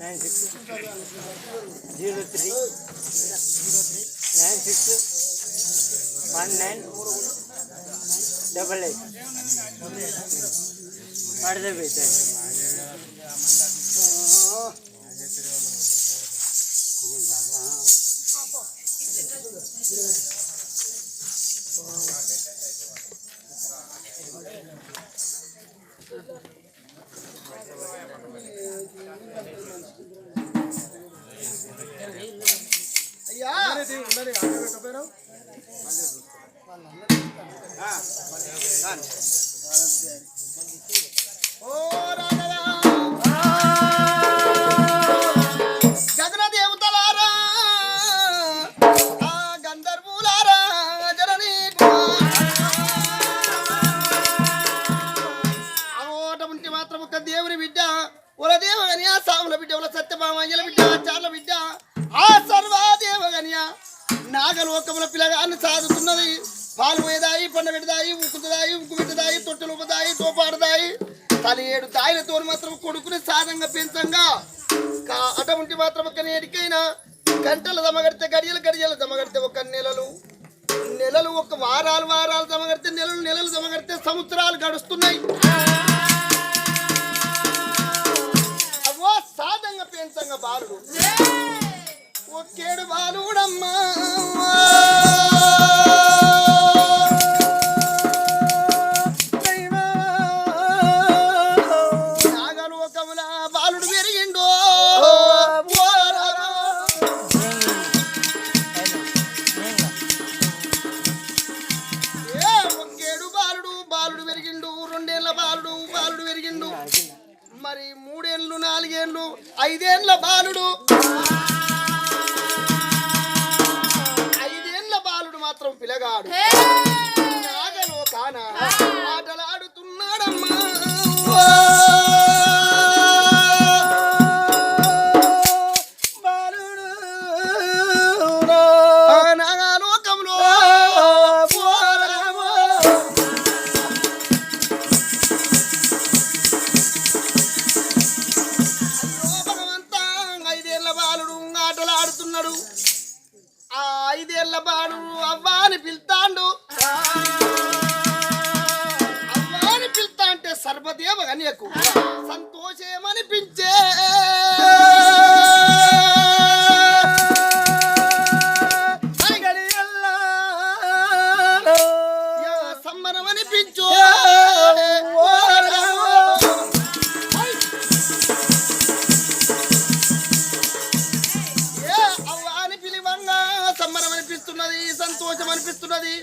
nine six zero three nine six one nine double eight WhatsApp అయితే అయ్యా ఓ పాలు పోయేదాయి పండ పెడదాయి ఉక్కుదాయి ఉక్కు పెట్టదాయి తొట్టెలు ఉపదాయి తోపాడదాయి. తన ఏడు దాయిలతో మాత్రం కొడుకుని సాధంగా పెంచంగా. అటువంటి మాత్రం ఒక నేడికైనా గంటలు దమగడితే గడియలు గడియలు దమగడితే ఒక నెలలు. నెలలు ఒక వారాలు వారాలు దమగడితే నెలలు నెలలు దమగడితే సంవత్సరాలు గడుస్తున్నాయి. అవో సాధంగా పెంచంగా బాలుడు. ఒకేడు బాలుడమ్మా. కనిపిస్తున్నది.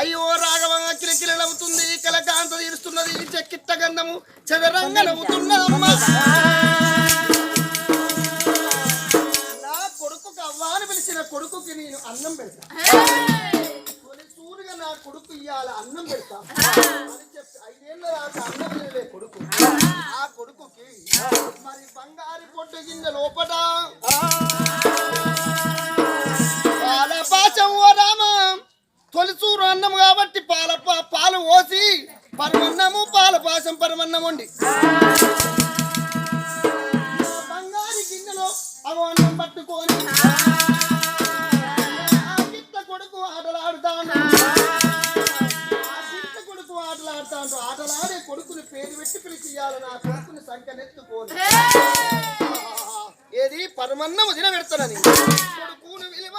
అయ్యో రాఘవంగా కిలకిల నవ్వుతుంది కలకాంత తీరుస్తున్నది. చెక్కిట్ట గంధము చదరంగ నవ్వుతున్నదమ్మా నా కొడుకుకి అవ్వ పిలిచిన కొడుకుకి నేను అన్నం పెడతా. తొలిసూరుగా నా కొడుకు ఇయ్యాల అన్నం పెడతా. అని చెప్పి ఐదేళ్ళ రాక అన్నం తినలే కొడుకు. ఆ కొడుకుకి మరి బంగారు పొట్టు గింజ లోపట. పాల పాచం ఓ రామ తొలిసూరు అన్నం కాబట్టి పాల పాలు పోసి పరమన్నము పాల పాశం పరమన్నం వండి బంగారు గిన్నెలో అవి అన్నం పట్టుకొని కొడుకు ఆటలాడుతాను ఆ గిట్ల కొడుకు ఆటలాడుతాను ఆటలాడే కొడుకుని పేరు పెట్టి పిలిచియాలి నా కొడుకుని సంఖ్యనెత్తుకోని ఏది? పరమన్నము దిన పెడతానని కొడుకును విలువ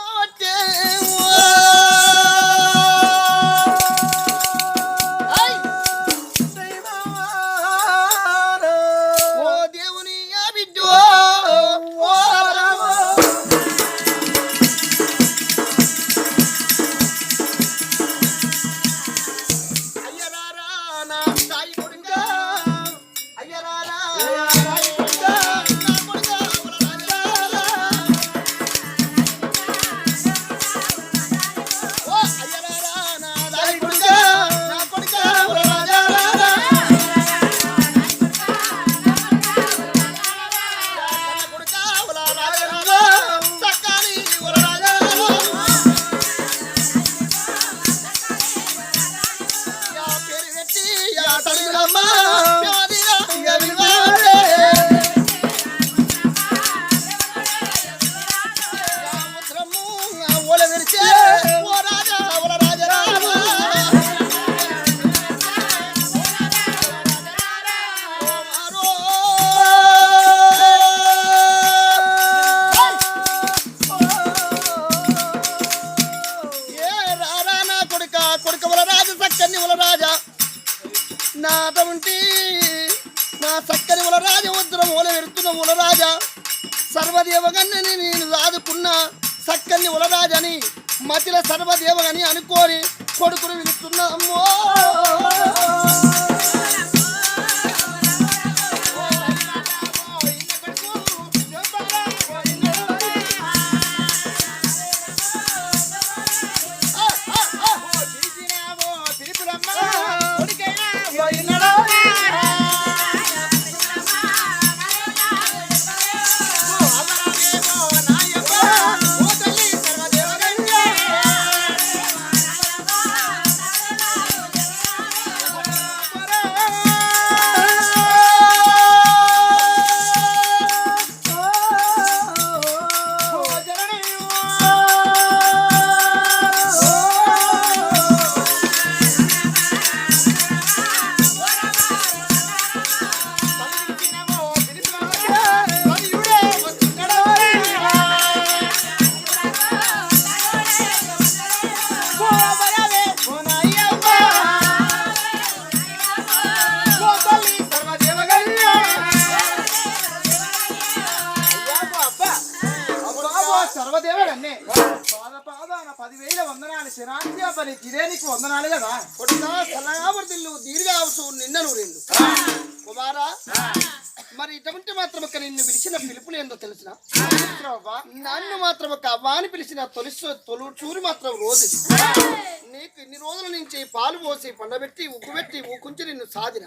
యా దేవగన్నని నేను రాదుకున్న సక్కని ఉలరాజని మతిల సర్వదేవగని అనుకోని కొడుకును విలుస్తున్నా అమ్మో సర్వదేవడన్నే పాద పాదాన పదివేల వందనాలు శనాంతి అబ్బని ఇదే నీకు వందనాలు కదా. కొడుక సలహావర్తిల్లు దీర్ఘావసు నిన్నను రెండు కుమారా మరి ఇటువంటి మాత్రం ఒక నిన్ను పిలిచిన పిలుపులు ఏందో తెలిసిన? నన్ను మాత్రం ఒక అవ్వాని పిలిచిన తొలిసు తొలు చూరి మాత్రం రోజు. నీకు ఇన్ని రోజుల నుంచి పాలు పోసి పండబెట్టి ఉగ్గు పెట్టి ఊకుంచి నిన్ను సాధిన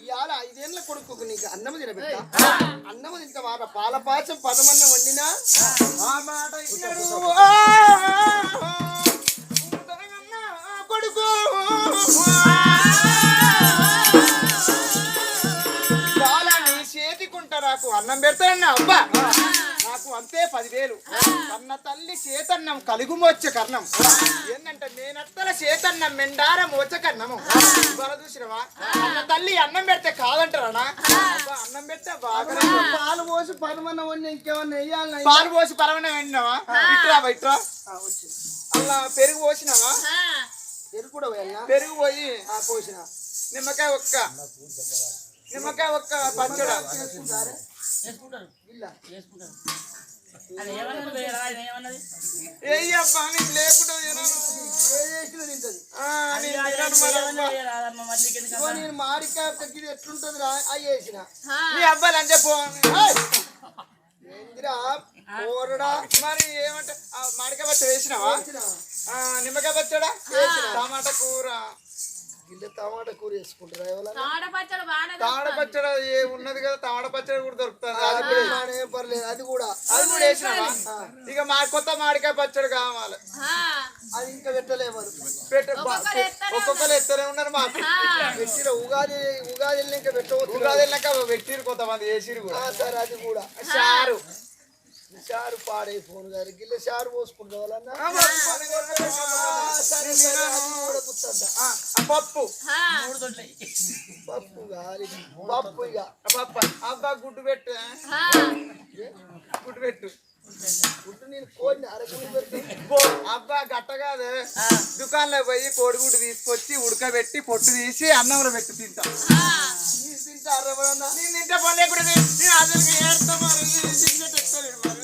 ఇవాళ ఐదేళ్ళ కొడుకు నీకు అన్నము తినబెట్ట. అన్నము తింట మాట పాల పాచం పదమన్నం వండినా? ఆ. మాట నాకు అన్నం పెడతానన్నా అబ్బా. నాకు అంతే పదివేలు. కన్న తల్లి చేతన్నం కలుగు మోచ్చ కర్ణం. ఏంటంటే నేనత్తల చేతన్నం మెండార మోచ కన్నము ఇవాళ చూసినవా? కన్న తల్లి అన్నం పెడితే కాదంటారా అన్నం పెడితే బాగా పాలు పోసి పదమన్నం వండి ఇంకేమన్నా వెయ్యాలి పాలు పోసి పరమనే విన్నావా ఇట్రా ఇట్రా. వచ్చింది. అలా పెరుగు పోసినావా? ఎరుకు కూడా వెళ్ళా పెరుగు పోయి పోసిన. నిమ్మకాయ ఒక్క. నిమ్మకాయ ఒక్క పచ్చడ. చేసుకుంటారా నేను నేను మాడికాయ తగ్గిది ఎట్లుంటది రా అవి వేసిన నీ అబ్బాయిలు అని చెప్పు ఏందిరా? పోరడా? మరి ఏమంటే పచ్చడి వేసినావా? నిమ్మకాయ పచ్చడా? టమాటా కూర. గిల్లె టమాటా కూర బాగానే టమాటా పచ్చడి ఏ ఉన్నది కదా టమాటా పచ్చడి కూడా దొరుకుతుంది. అది కూడా ఏం పర్లేదు అది కూడా. అది కూడా వేసినావా? ఇక మా కొత్త మామిడికాయ పచ్చడి కావాలి. అది ఇంకా పెట్టలేము పెట్ట ఒక్కొక్కరు ఎత్తనే ఉన్నారు. మాకు. పెట్టిన ఉగాది ఉగాది ఇంకా పెట్టవచ్చు. ఉగాది వెళ్ళాక పెట్టిరు కొంతమంది వేసిరు కూడా. ఆ, సరే అది కూడా. చారు. షారు పాడై ఫోన్ గారి గిల్లె షారు కూడా ఆ, ఆ పప్పు. పప్పు గాలి. పప్పు ఇక. పప్పు. అబ్బా గుడ్డు పెట్టు ఆ? గుడ్డు పెట్టు. గుడ్డు నేను కోడిని అరగుడి పెట్టి. పో, అబ్బా గట్ట కాదు. దుకాణంలో పోయి కోడిగుడ్డు తీసుకొచ్చి ఉడకబెట్టి పొట్టు తీసి అన్నంలో పెట్టి తింటా. తీసి తింటారు ఎవరన్నా? నేను తింటే పని లేకుండా తిన్- నేను అసలు ఏడుతా మరి.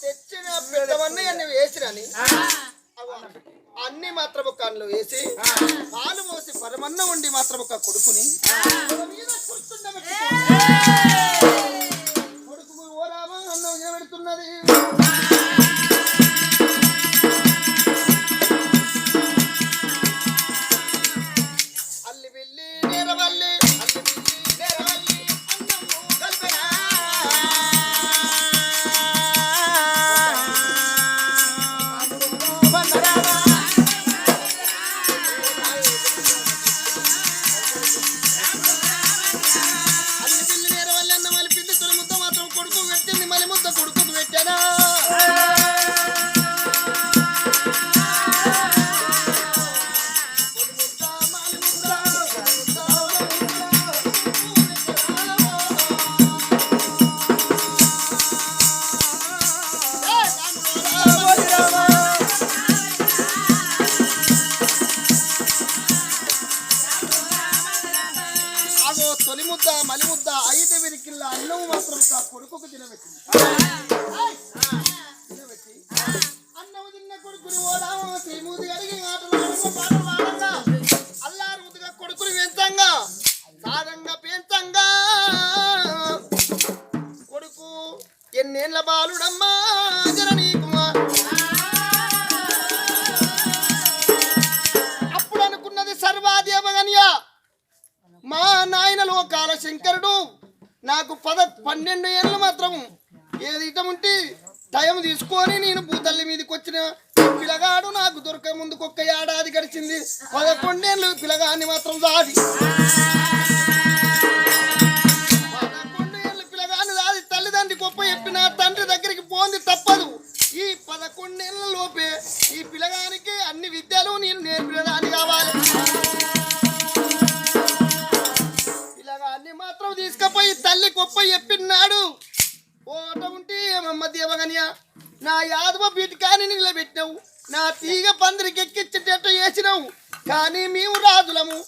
తెచ్చిన అన్ని అన్ని మాత్రము కళ్ళు వేసి పాలు మోసి పరమన్న ఉండి మాత్రం ఒక కొడుకుని. కొడుకు ఓరామా అన్నం పెడుతున్నది? మాత్రం దాది పదకొండేళ్ళు పిల్లగాన్ని దాది తల్లిదండ్రి గొప్ప చెప్పిన తండ్రి దగ్గరికి పోంది తప్పదు. ఈ పదకొండేళ్ళ లోపే ఈ పిల్లగానికి అన్ని విద్యలు నేను నేర్పినదాన్ని కావాలి. ఇలాగా అన్ని మాత్రం తీసుకుపోయి తల్లి గొప్ప చెప్పినాడు ఓట ఉంటే ఏమమ్మ దేవగనియ నా యాదవ బీటికాని నిలబెట్టినావు. నా తీగ పందిరికి ఎక్కించేటట్టు చేసినావు. కానీ మేము రాజులము.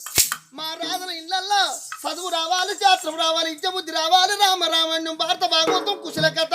మా రాజుల ఇళ్ళల్లో చదువు రావాలి శాస్త్రం రావాలి ఇచ్చబుద్ధి రావాలి. రామ రామాయణం భారత భాగవతం కుశల కథ.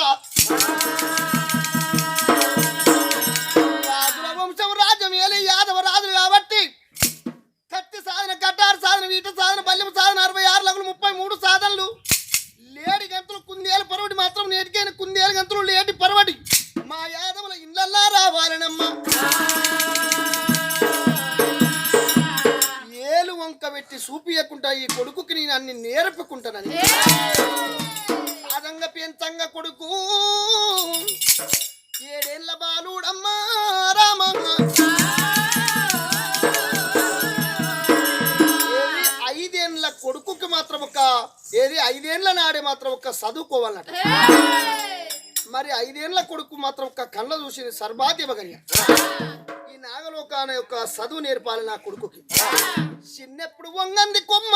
ఐదేండ్ల కొడుకుకి మాత్రం ఒక ఏది ఐదేండ్ల నాడే మాత్రం ఒక చదువుకోవాలన్నట మరి ఐదేండ్ల కొడుకు మాత్రం ఒక కళ్ళ చూసి సర్బాధ్యమగన్య ఈ నాగలోక అనే ఒక చదువు నేర్పాలి నా కొడుకుకి. చిన్నప్పుడు వంగంది కొమ్మ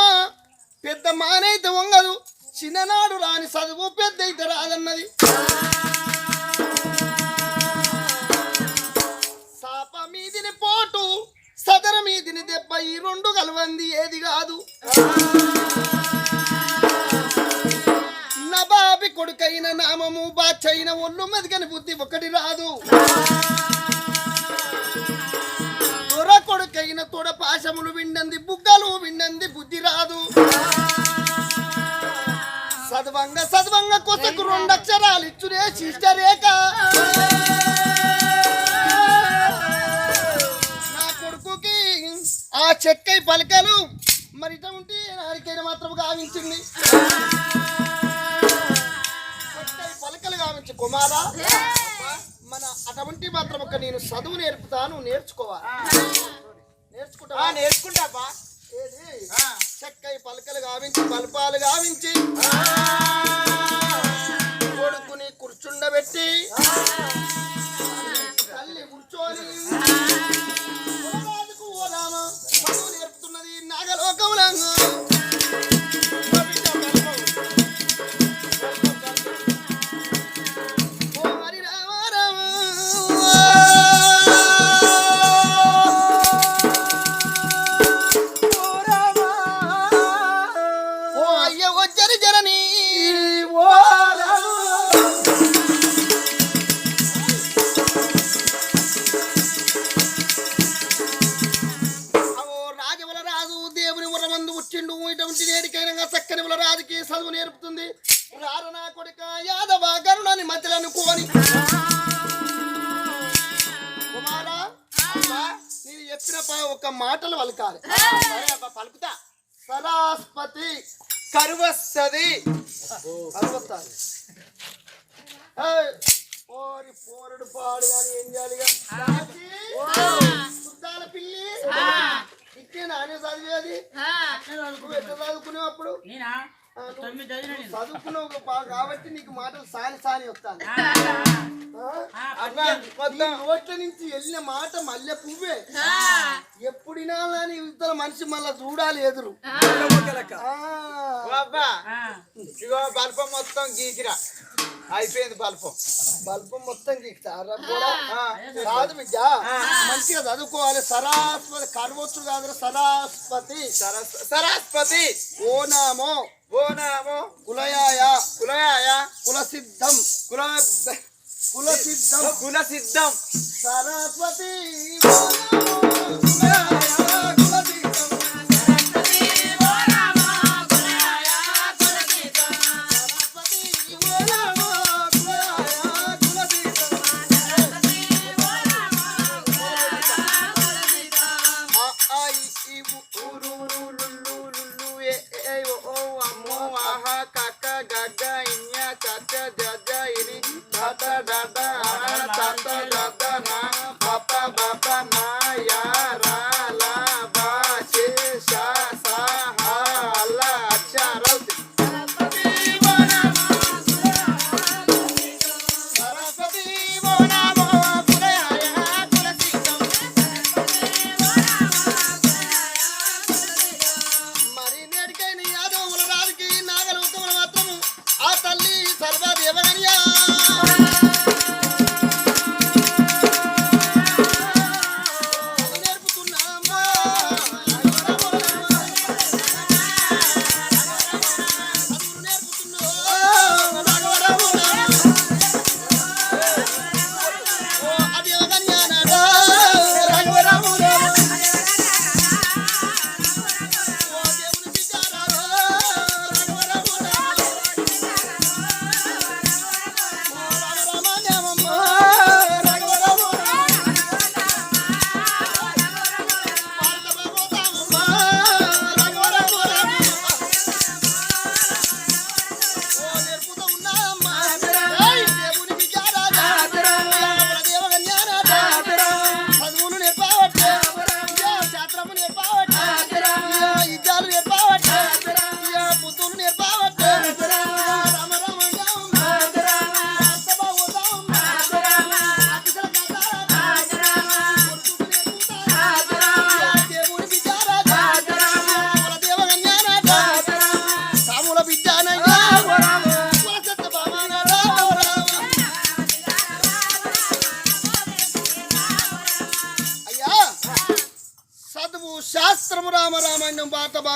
పెద్ద మానైతే వంగదు. చిన్ననాడు రాని చదువు పెద్ద అయితే రాదన్నది. సాప మీదిని పోటు సదర మీదిని దెబ్బ ఈ రెండు కలవంది ఏది కాదు. నబాబి కొడుకైన నామము బాచైన ఒళ్ళు మెదగని బుద్ధి ఒకటి రాదు. దొర కొడుకైన తొడ పాశములు విండంది బుగ్గలు విండంది బుద్ధి రాదు. సదవంగ సదవంగ కొసకు రెండు అక్షరాలు ఇచ్చునే ఆ చెక్కై పలకలు మరి ఇట ఉంటే నాడికైనా మాత్రం గావించింది. చెక్కై పలకలు గావించి కుమారా. మన అటువంటి మాత్రం ఒక నేను చదువు నేర్పుతాను నేర్చుకోవాలి. నేర్చుకుంటా? నేర్చుకుంటా బా ఏది? చెక్కై పలకలు గావించి బల్పాలు గావించి కొడుకుని కూర్చుండబెట్టి తల్లి కూర్చొని నేర్పుతున్నది నాగలోకములంగా రారు నా కొడుక యాదవ గరుడని మధ్యలో అనుకోని కుమారా నేను చెప్పిన ఒక మాటలు అబ్బా పలుకుతా. సరాస్పతి కరువస్తది. అరవత్తారు నేనా? ఆ, నువ్వు తొమ్మిది చదివిన నేను. చదువుకున్నావు బా- కాబట్టి నీకు మాటలు సాని సాని వస్తాను ఆ, అబ్బా మొత్తం నోట్ల నుంచి వెళ్ళిన మాట మల్లె పువ్వే. ఎప్పుడినా అని ఇతర మనిషి మళ్ళా చూడాలి ఎదురు. ఇగో బల్పం మొత్తం గీకిరా. అయిపోయింది బల్పం బల్పం మొత్తం గీకుతారు కాదు విద్య మంచిగా చదువుకోవాలి. సరాస్పతి కర్మొచ్చు కాదు సరాస్పతి సరాస్పతి ఓ ఓనామో ఓ నామో. కులయాయ. కులయాయ. కులసిద్ధం. కుల కులసిద్ధం. కులసిద్ధం. సరస్వతి. ఓ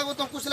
স্বাগতম কুশল